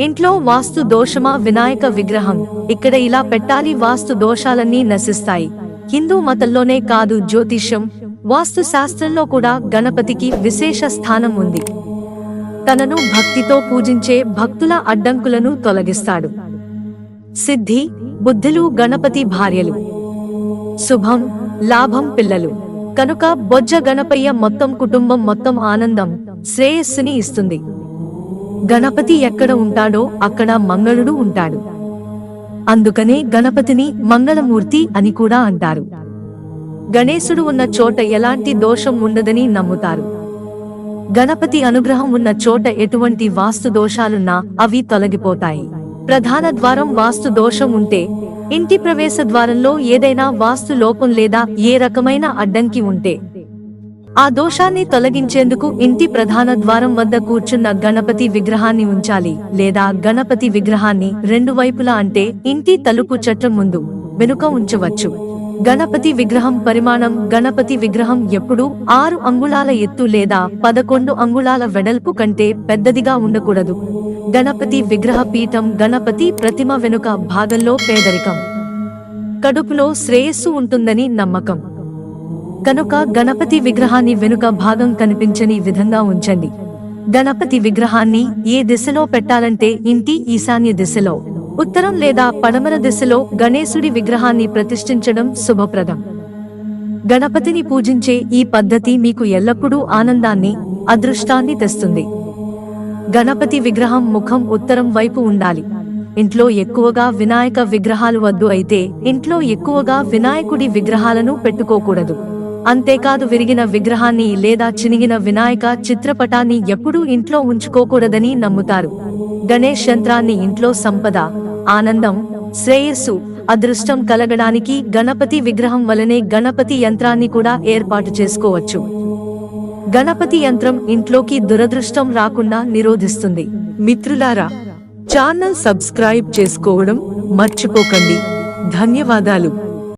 ఇంట్లో వాస్తు దోషమా వినాయక విగ్రహం? ఇక్కడ ఇలా పెట్టాలి వాస్తు దోషాలన్నీ నశిస్తాయి. హిందూ మతంలోనే కాదు జ్యోతిష్యం. వాస్తు శాస్త్రంలో కూడా గణపతికి విశేష స్థానం ఉంది. తనను భక్తితో పూజించే భక్తుల అడ్డంకులను తొలగిస్తాడు. సిద్ధి బుద్ధులు గణపతి భార్యలు. శుభం లాభం పిల్లలు. కనుక బొజ్జ గణపయ్య మొత్తం కుటుంబం మొత్తం ఆనందం శ్రేయస్సుని ఇస్తుంది. గణపతి ఎక్కడ ఉంటాడో అక్కడ మంగళుడు ఉంటాడు. అందుకనే గణపతిని మంగళమూర్తి అని కూడా అంటారు. గణేశుడు ఉన్న చోట ఎలాంటి దోషం ఉండదని నమ్ముతారు. గణపతి అనుగ్రహం ఉన్న చోట ఎటువంటి వాస్తు దోషాలున్నా అవి తొలగిపోతాయి. ప్రధాన ద్వారం వాస్తు దోషం ఉంటే ఇంటి ప్రవేశ ద్వారంలో ఏదైనా వాస్తు లోపం లేదా ఏ రకమైన అడ్డంకి ఉంటే ఆ దోషాన్ని తొలగించేందుకు ఇంటి ప్రధాన ద్వారం వద్ద కూర్చున్న గణపతి విగ్రహాన్ని ఉంచాలి లేదా గణపతి విగ్రహాన్ని రెండు వైపులా అంటే ఇంటి తలుపు చట్రం ముందు వెనుక ఉంచవచ్చు. గణపతి విగ్రహం పరిమాణం గణపతి విగ్రహం ఎప్పుడూ ఆరు అంగుళాల ఎత్తు లేదా పదకొండు అంగుళాల వెడల్పు కంటే పెద్దదిగా ఉండకూడదు. గణపతి విగ్రహ పీఠం గణపతి ప్రతిమ వెనుక భాగంలో పేదరికం. కడుపులో శ్రేయస్సు ఉంటుందని నమ్మకం. కనుక గణపతి విగ్రహాన్ని వెనుక భాగం కనిపించని విధంగా ఉంచండి. గణపతి విగ్రహాన్ని ఏ దిశలో పెట్టాలంటే ఇంటి ఈశాన్య దిశలో ఉత్తరం లేదా పడమర దిశలో గణేశుడి విగ్రహాన్ని ప్రతిష్ఠించడం శుభప్రదం. గణపతిని పూజించే ఈ పద్ధతి మీకు ఎల్లప్పుడూ ఆనందాన్ని అదృష్టాన్ని తెస్తుంది. గణపతి విగ్రహం ముఖం ఉత్తరం వైపు ఉండాలి. ఇంట్లో ఎక్కువగా వినాయక విగ్రహాలు వద్దు అయితే ఇంట్లో ఎక్కువగా వినాయకుడి విగ్రహాలను పెట్టుకోకూడదు. అంతేకాదు విరిగిన విగ్రహాన్ని లేదా చినిగిన వినాయక చిత్రపటాన్ని ఎప్పుడూ ఇంట్లో ఉంచుకోకూడదని నమ్ముతారు. గణేష్ యంత్రాన్ని ఇంట్లో సంపద ఆనందం శ్రేయస్సు అదృష్టం కలగడానికి గణపతి విగ్రహం వలనే గణపతి యంత్రాన్ని కూడా ఏర్పాటు చేసుకోవచ్చు. గణపతి యంత్రం ఇంట్లోకి దురదృష్టం రాకుండా నిరోధిస్తుంది. మిత్రులారా ఛానల్ సబ్స్క్రైబ్ చేసుకోవడం మర్చిపోకండి. ధన్యవాదాలు.